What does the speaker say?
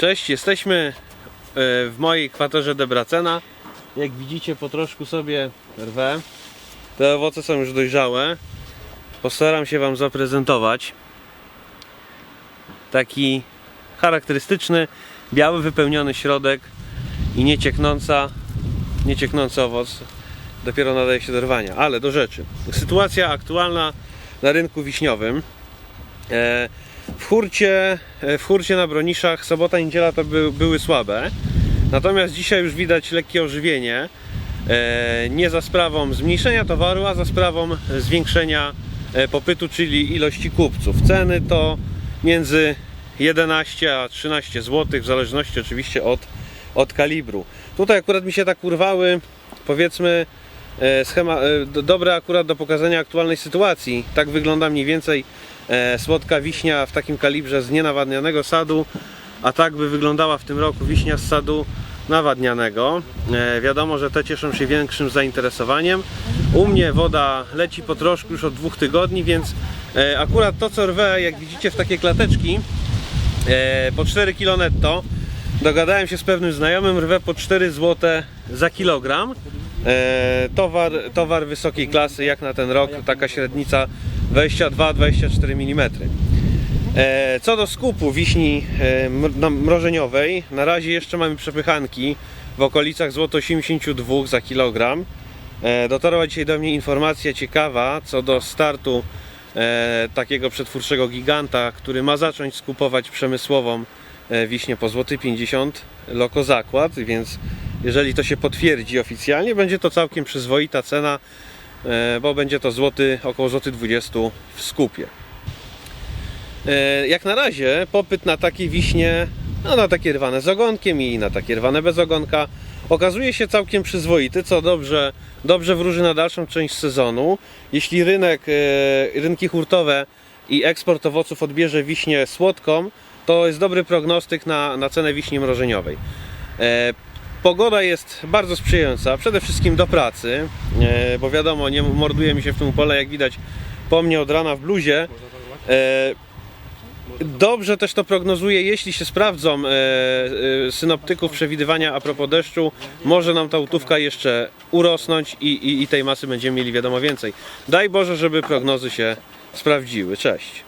Cześć, jesteśmy e, w mojej kwaterze Debracena. Jak widzicie, po troszku sobie rwę. Te owoce są już dojrzałe. Postaram się Wam zaprezentować. Taki charakterystyczny, biały, wypełniony środek i niecieknąca, niecieknący owoc dopiero nadaje się do rwania. Ale do rzeczy. Sytuacja aktualna na rynku wiśniowym. E, w hurcie, e, w hurcie na Broniszach sobota i niedziela to by, były słabe. Natomiast dzisiaj już widać lekkie ożywienie. E, Nie za sprawą zmniejszenia towaru, a za sprawą zwiększenia e, popytu, czyli ilości kupców. Ceny to między 11 a 13 zł, w zależności oczywiście od, od kalibru. Tutaj akurat mi się tak urwały, powiedzmy, schema, e, do- dobre akurat do pokazania aktualnej sytuacji. Tak wygląda mniej więcej e, słodka wiśnia w takim kalibrze z nienawadnianego sadu, a tak by wyglądała w tym roku wiśnia z sadu nawadnianego. E, wiadomo, że te cieszą się większym zainteresowaniem. U mnie woda leci po troszku już od dwóch tygodni, więc e, akurat to co rwę, jak widzicie w takie klateczki, e, po 4 kg netto. Dogadałem się z pewnym znajomym, rwę po 4 zł za kilogram. E, towar, towar wysokiej klasy, jak na ten rok, taka średnica 22-24 mm. E, co do skupu wiśni e, mrożeniowej, na razie jeszcze mamy przepychanki w okolicach złoto 82 za kilogram. Dotarła dzisiaj do mnie informacja ciekawa co do startu takiego przetwórczego giganta, który ma zacząć skupować przemysłową wiśnię po złoty 50 loko zakład, więc jeżeli to się potwierdzi oficjalnie, będzie to całkiem przyzwoita cena, e, bo będzie to złoty, około złoty 20 w skupie. E, Jak na razie popyt na takie wiśnie, no na takie rwane z ogonkiem i na takie rwane bez ogonka okazuje się całkiem przyzwoity, co dobrze, dobrze wróży na dalszą część sezonu. Jeśli rynek, e, rynki hurtowe i eksport owoców odbierze wiśnię słodką, to jest dobry prognostyk na, na cenę wiśni mrożeniowej. Pogoda jest bardzo sprzyjająca, przede wszystkim do pracy, e, bo wiadomo, nie morduje mi się w tym pole, jak widać po mnie od rana w bluzie. E, Dobrze też to prognozuje, jeśli się sprawdzą e, synoptyków przewidywania a propos deszczu, może nam ta łutówka jeszcze urosnąć i, i, i tej masy będziemy mieli wiadomo więcej. Daj Boże, żeby prognozy się sprawdziły. Cześć.